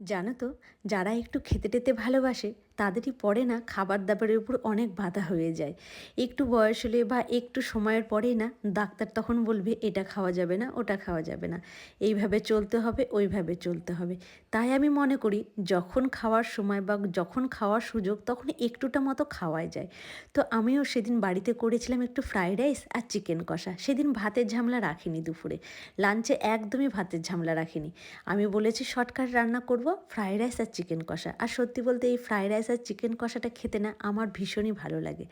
জানো তো যারা একটু খেতে টেতে ভালোবাসে তাদেরই পরে না খাবার দাবারের উপর অনেক বাধা হয়ে যায়। একটু বয়স হলে বা একটু সময়ের পরেই না ডাক্তার তখন বলবে, এটা খাওয়া যাবে না, ওটা খাওয়া যাবে না। এইভাবে চলতে হবে, ওইভাবে চলতে হবে। তাই আমি মনে করি, যখন খাওয়ার সময় বা যখন খাওয়ার সুযোগ, তখন একটুটা মতো খাওয়াই যায়। তো আমিও সেদিন বাড়িতে করেছিলাম একটু ফ্রাইড রাইস আর চিকেন কষা। সেদিন ভাতের ঝামলা রাখিনি দুপুরে। লাঞ্চে একদমই ভাতের ঝামলা রাখিনি। আমি বলেছি, শর্টকাট রান্না করব, ফ্রাইড রাইস আর চিকেন কষা। আর সত্যি বলতে এই ফ্রাইড রাইস আর চিকেন কষাটা খেতে না আমার ভীষণই ভালো লাগে।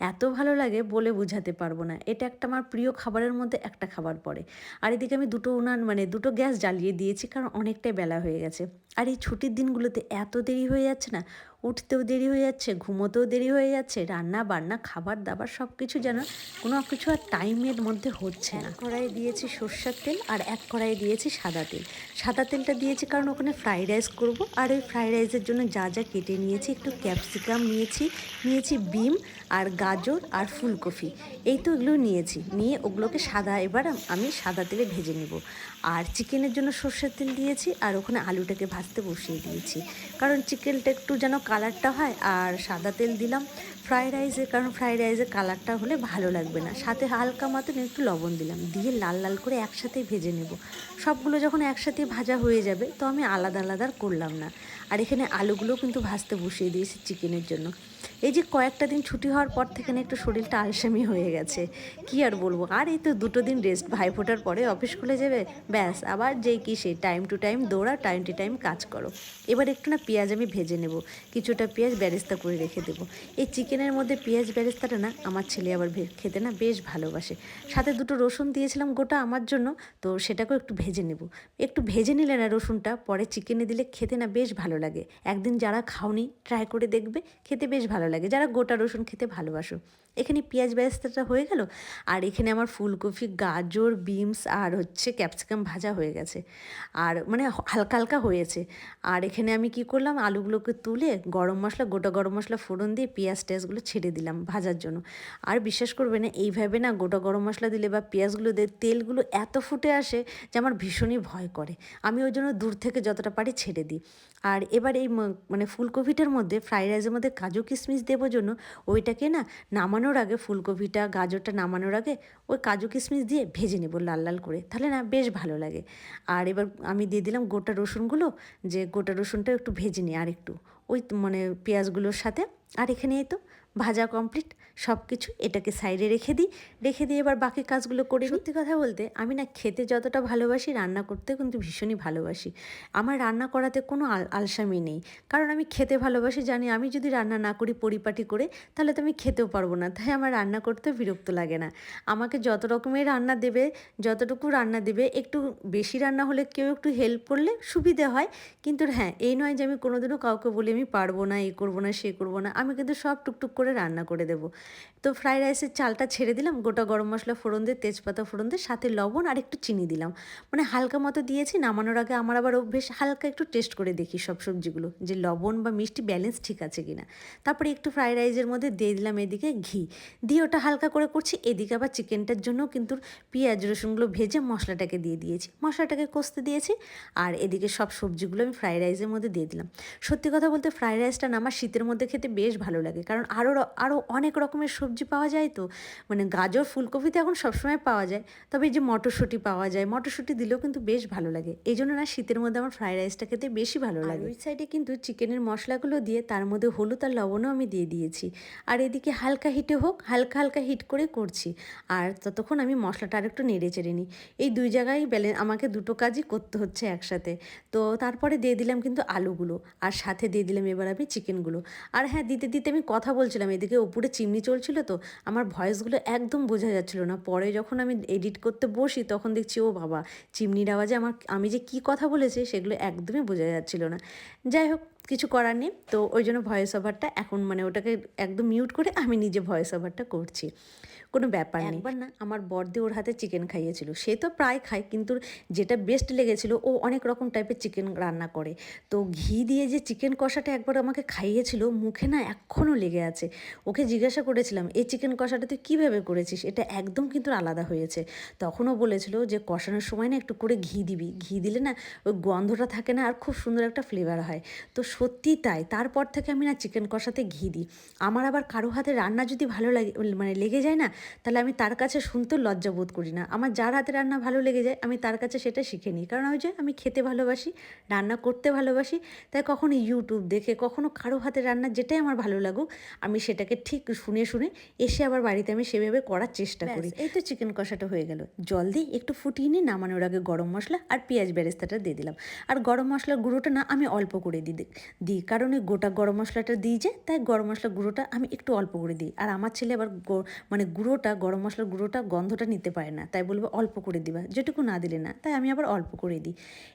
এত ভালো লাগে বলে বোঝাতে পারব না। এটা একটা আমার প্রিয় খাবারের মধ্যে একটা খাবার পড়ে। আর এদিকে আমি দুটো উনান মানে দুটো গ্যাস জ্বালিয়ে দিয়েছি, কারণ অনেকটাই বেলা হয়ে গেছে। আর এই ছুটির দিনগুলোতে এত দেরি হয়ে যাচ্ছে না উঠতেও দেরি হয়ে যাচ্ছে, ঘুমোতেও দেরি হয়ে যাচ্ছে, রান্না, বান্না, খাবার দাবার সব কিছু যেন কোনো কিছু আর টাইমের মধ্যে হচ্ছে না। কড়াই দিয়েছি সর্ষের তেল আর এক কড়াই দিয়েছি সাদা তেল। সাদা তেলটা দিয়েছি কারণ ওখানে ফ্রাইড রাইস করব। আর ওই ফ্রাইড রাইসের জন্য যা যা কেটে নিয়েছি, একটু ক্যাপসিকাম নিয়েছি নিয়েছি বিম আর গাজর আর ফুলকপি। এই তো এগুলো নিয়েছি। নিয়ে ওগুলোকে সাদা, এবার আমি সাদা তেলে ভেজে নেব। আর চিকেনের জন্য সর্ষের তেল দিয়েছি, আর ওখানে আলুটাকে ভাজতে বসিয়ে দিয়েছি। কারণ চিকেনটা একটু যেন কালারটা হয়, আর সাদা তেল দিলাম। ফ্রায়েড রাইসে, কারণ ফ্রায়েড রাইসের কালারটা হলে ভালো লাগবে না। সাথে হালকা মতন একটু লবণ দিলাম, দিয়ে লাল লাল করে একসাথে ভেজে নেব। সবগুলো যখন একসাথে ভাজা হয়ে যাবে, তো আমি আলাদা আলাদা করলাম না। আর এখানে আলুগুলো কিন্তু ভাজতে বসিয়ে দিয়েছি চিকেনের জন্য। এই যে কয়েকটা দিন ছুটি হওয়ার পর থেকে না একটু শরীরটা আলসামি হয়ে গেছে। কি আর বলব? আর এই তো দুটো দিন রেস্ট ভাই ফোটার পরে অফিস খুলে যাবে ব্যাস, আবার যেই কি সেই টাইম টু টাইম দৌড়া টাইম টু টাইম কাজ করো। এবার একটু না পেঁয়াজ আমি ভেজে নেব, কিছুটা পেঁয়াজ ব্যারেস্তা করে রেখে দেবো। এই চিকেনের মধ্যে পেঁয়াজ ব্যারেস্তাটা না আমার ছেলে আবার খেতে না বেশ ভালোবাসে। সাথে দুটো রসুন দিয়েছিলাম গোটা আমার জন্য, তো সেটাকেও একটু ভেজে নেব। একটু ভেজে নিলে না রসুনটা পরে চিকেনে দিলে খেতে না বেশ ভালো লাগে। একদিন যারা খাওনি ট্রাই করে দেখবে, খেতে বেশ ভালো লাগে। যারা গোটা রসুন খেতে ভালোবাসো। এখানে পেঁয়াজ ব্যবস্থাটা হয়ে গেল, আর এখানে আমার ফুলকপি, গাজর, বিনস, আর হচ্ছে ক্যাপসিকাম ভাজা হয়ে গেছে। আর মানে হালকা হালকা হয়েছে। আর এখানে আমি কি করলাম? আলুগুলোকে তুলে গরম মশলা, গোটা গরম মশলা ফোড়ন দিয়ে পেঁয়াজ টেয়াজগুলো ছেড়ে দিলাম ভাজার জন্য। আর বিশ্বাস করবে না, এইভাবে না গোটা গরম মশলা দিলে বা পেঁয়াজগুলো দিয়ে তেলগুলো এত ফুটে আসে যে আমার ভীষণই ভয় করে। আমি ওই জন্য দূর থেকে যতটা পারি ছেড়ে দিই। আর এবার এই মানে ফুলকপিটার মধ্যে ফ্রাইড রাইসের মধ্যে কাজু কিশমিশ দেবো জন্য ওইটাকে না নামানোর আগে ফুলকপিটা, গাজরটা নামানোর আগে ওই কাজু কিশমিশ দিয়ে ভেজে নেব লাল লাল করে। তাহলে না বেশ ভালো লাগে। আর এবার আমি দিয়ে দিলাম গোটা রসুনগুলো, যে গোটা রসুনটা একটু ভেজে নিই আর একটু ওই মানে পেঁয়াজগুলোর সাথে। আর এখানে তো ভাজা কমপ্লিট সব কিছু এটাকে সাইডে রেখে দিই। রেখে দিয়ে এবার বাকি কাজগুলো করে সত্যি কথা বলতে, আমি না খেতে যতটা ভালোবাসি, রান্না করতে কিন্তু ভীষণই ভালোবাসি। আমার রান্না করাতে কোনো আল, আলসামি নেই। কারণ আমি খেতে ভালোবাসি, জানি আমি যদি রান্না না করি, পরিপাটি করে, তাহলে তো আমি খেতেও পারব না। তাই আমার রান্না করতে বিরক্ত লাগে না। আমাকে যত রকমের রান্না দেবে, যতটুকু রান্না দেবে, একটু বেশি রান্না হলে কেউ একটু হেল্প করলে সুবিধে হয়। কিন্তু হ্যাঁ এই নয় যে আমি কোনোদিনও কাউকে বলি, আমি পারব না, এ করব না, সে করব না। আমি কিন্তু সব টুকটুক করে রান্না করে দেবো। তো ফ্রাইড রাইসের চালটা ছেড়ে দিলাম, গোটা গরম মশলা ফোড়ন দিয়ে, তেজপাতা ফোড়ন দিয়ে, সাথে লবণ আর একটু চিনি দিলাম। মানে হালকা মতো দিয়েছি, নামানোর আগে আমার আবার অভ্যেস হালকা একটু টেস্ট করে দেখি সব সবজিগুলো, যে লবণ বা মিষ্টি ব্যালেন্স ঠিক আছে কিনা। তারপরে একটু ফ্রাইড রাইসের মধ্যে দিয়ে দিলাম এদিকে ঘি। দিয়ে ওটা হালকা করে করছি, এদিকে আবার চিকেনটার জন্য কিন্তু পেঁয়াজ, রসুনগুলো ভেজে মশলাটাকে দিয়ে দিয়েছি। মশলাটাকে কষতে দিয়েছি আর এদিকে সব সবজিগুলো আমি ফ্রাইড রাইসের মধ্যে দিয়ে দিলাম। সত্যি কথা বলতে ফ্রাইড রাইসটা না আমার শীতের মধ্যে খেতে বেশ ভালো লাগে, কারণ আরও আরও অনেক রকমের সবজি পাওয়া যায় তো? মানে গাজর ফুলকপি তো এখন সবসময় পাওয়া যায়। তবে এই যে মটরশুঁটি পাওয়া যায় মটরশুঁটি দিলেও কিন্তু বেশ ভালো লাগে। এই জন্য না শীতের মধ্যে আমার ফ্রাইড রাইসটা খেতে বেশি ভালো লাগে। ওই সাইডে কিন্তু চিকেনের মশলাগুলো দিয়ে তার মধ্যে হলুদ আর লবণও আমি দিয়ে দিয়েছি। আর এদিকে হালকা হিটে হোক হালকা হালকা হিট করে করছি। আর ততক্ষণ আমি মশলাটা আরেকটু নেড়ে চেড়ে নিই। এই দুই জায়গায় বেলে আমাকে দুটো কাজই করতে হচ্ছে একসাথে। তো তারপরে দিয়ে দিলাম কিন্তু আলুগুলো। আর সাথে দিয়ে দিলাম এবার আমি চিকেনগুলো আর হ্যাঁ দিতে দিতে আমি কথা বলছিলাম এদিকে উপরে চিমনি চলছিল তো, আমার ভয়েসগুলো একদম বোঝা যাচ্ছিল না। পরে যখন আমি এডিট করতে বসি, তখন দেখছি, ও বাবা, চিমনির আওয়াজে আমার, আমি যে কি কথা বলেছি, সেগুলো একদমই বোঝা যাচ্ছিল না। যাই হোক কিছু করার নেই। তো ওই জন্য ভয়েস ওভারটা এখন মানে ওটাকে একদম মিউট করে আমি নিজে ভয়েস ওভারটা করছি। কোনো ব্যাপার নেই। একবার না, আমার বর্দি ওর হাতে চিকেন খাইয়েছিল। সে তো প্রায় খায়, কিন্তু যেটা বেস্ট লেগেছিল, ও অনেক রকম টাইপের চিকেন রান্না করে। তো ঘি দিয়ে যে চিকেন কষাটা একবার আমাকে খাইয়েছিল, মুখে না এখনও লেগে আছে। ওকে জিজ্ঞাসা করেছিলাম, এই চিকেন কষাটা তুই কীভাবে করেছিস? এটা একদম কিন্তু আলাদা হয়েছে। তখনও বলেছিল যে, কষানোর সময় না একটু করে ঘি দিবি। ঘি দিলে না ওই গন্ধটা থাকে না, আর খুব সুন্দর একটা ফ্লেভার হয়। তো সত্যি তাই। তারপর থেকে আমি না চিকেন কষাতে ঘি দিই। আমার আবার কারও হাতে রান্না যদি ভালো লাগে মানে লেগে যায় না তাহলে আমি তার কাছে শুনতেও লজ্জা বোধ করি না। আমার যার হাতে রান্না ভালো লেগে যায় আমি তার কাছে সেটা শিখে নিই। কারণ ওই যে আমি খেতে ভালোবাসি রান্না করতে ভালোবাসি তাই কখনো ইউটিউব দেখে কখনো কারও হাতে রান্না যেটাই আমার ভালো লাগুক আমি সেটাকে ঠিক শুনে শুনে এসে আবার বাড়িতে আমি সেভাবে করার চেষ্টা করি। এই তো চিকেন কষাটা হয়ে গেল। জল দিয়ে একটু ফুটিয়ে নিয়ে নামানোর আগে গরম মশলা আর পেঁয়াজ বেরেস্তাটা দিয়ে দিলাম। আর গরম মশলার গুঁড়োটা না আমি অল্প করে দিই। দিই। কারণ ওই গোটা গরম মশলাটা দিই যে তাই গরম মশলার গুঁড়োটা আমি একটু অল্প করে দিই। আর আমার ছেলে আবার মানে গুঁড়োটা গরম মশলার গুঁড়োটা গন্ধটা নিতে পারে না তাই বলব অল্প করে দিবা যেটুকু না দিলে না তাই আমি আবার অল্প করে দিই।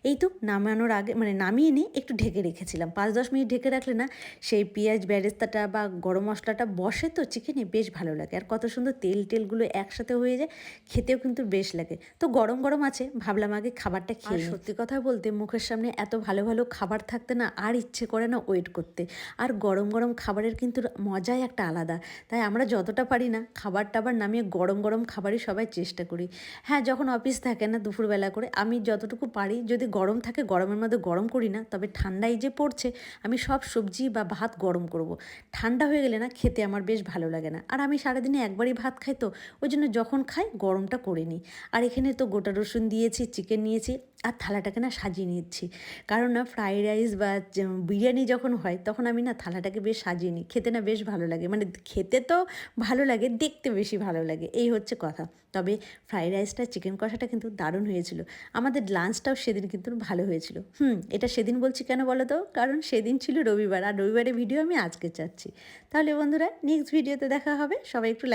এই তো নামানোর আগে মানে নামিয়ে নিয়ে একটু ঢেকে রেখেছিলাম। পাঁচ দশ মিনিট ঢেকে রাখলে না সেই পেঁয়াজ ব্যারেস্তাটা বা গরম মশলাটা বসে তো চিকেনে বেশ ভালো লাগে। আর কত সুন্দর তেল টেলগুলো একসাথে হয়ে যায় খেতেও কিন্তু বেশ লাগে। তো গরম গরম আছে ভাবলাম আগে খাবারটা খেয়ে সত্যি কথা বলতে মুখের সামনে এত ভালো ভালো খাবার থাকতে না আর ইচ্ছে করে না ওয়েট করতে। আর গরম গরম খাবারের কিন্তু মজাই একটা আলাদা। তাই আমরা যতটা পারি না খাবার টাবার নামিয়ে গরম গরম খাবারই সবাই চেষ্টা করি। হ্যাঁ যখন অফিস থাকে না দুপুরবেলা করে, আমি যতটুকু পারি, যদি গরম থাকে গরমের মধ্যে গরম করি না, তবে ঠান্ডায় যে পড়ছে, আমি সব সবজি বা ভাত গরম করব। ঠান্ডা হয়ে গেলে না খেতে আমার বেশ ভালো লাগে না। আর আমি সারাদিনে একবারই ভাত খাই তো, ওই জন্য যখন খাই গরমটা করে নিই। আর এখানে তো গোটা রসুন দিয়েছি, চিকেন নিয়েছি, আর থালাটাকে না সাজিয়ে নিচ্ছি। কারণ না ফ্রাইড রাইস বা বিরিয়ানি যখন হয়, তখন আমি না থালাটাকে বেশ সাজিয়ে নিই। খেতে না বেশ ভালো লাগে। মানে খেতে তো ভালো লাগে, দেখতে বেশি ভালো লাগে। এই হচ্ছে কথা। তবে ফ্রাইড রাইসটা, চিকেন কষাটা কিন্তু দারুণ হয়েছিল। আমাদের লাঞ্চটাও সেদিন কিন্তু ভালো হয়েছিল। হুম, এটা সেদিন বলছি কেন বলো তো কারণ সেদিন ছিল রবিবার। আর রবিবারের ভিডিও আমি আজকে চাচ্ছি। তাহলে বন্ধুরা নেক্সট ভিডিওতে দেখা হবে। সবাই একটু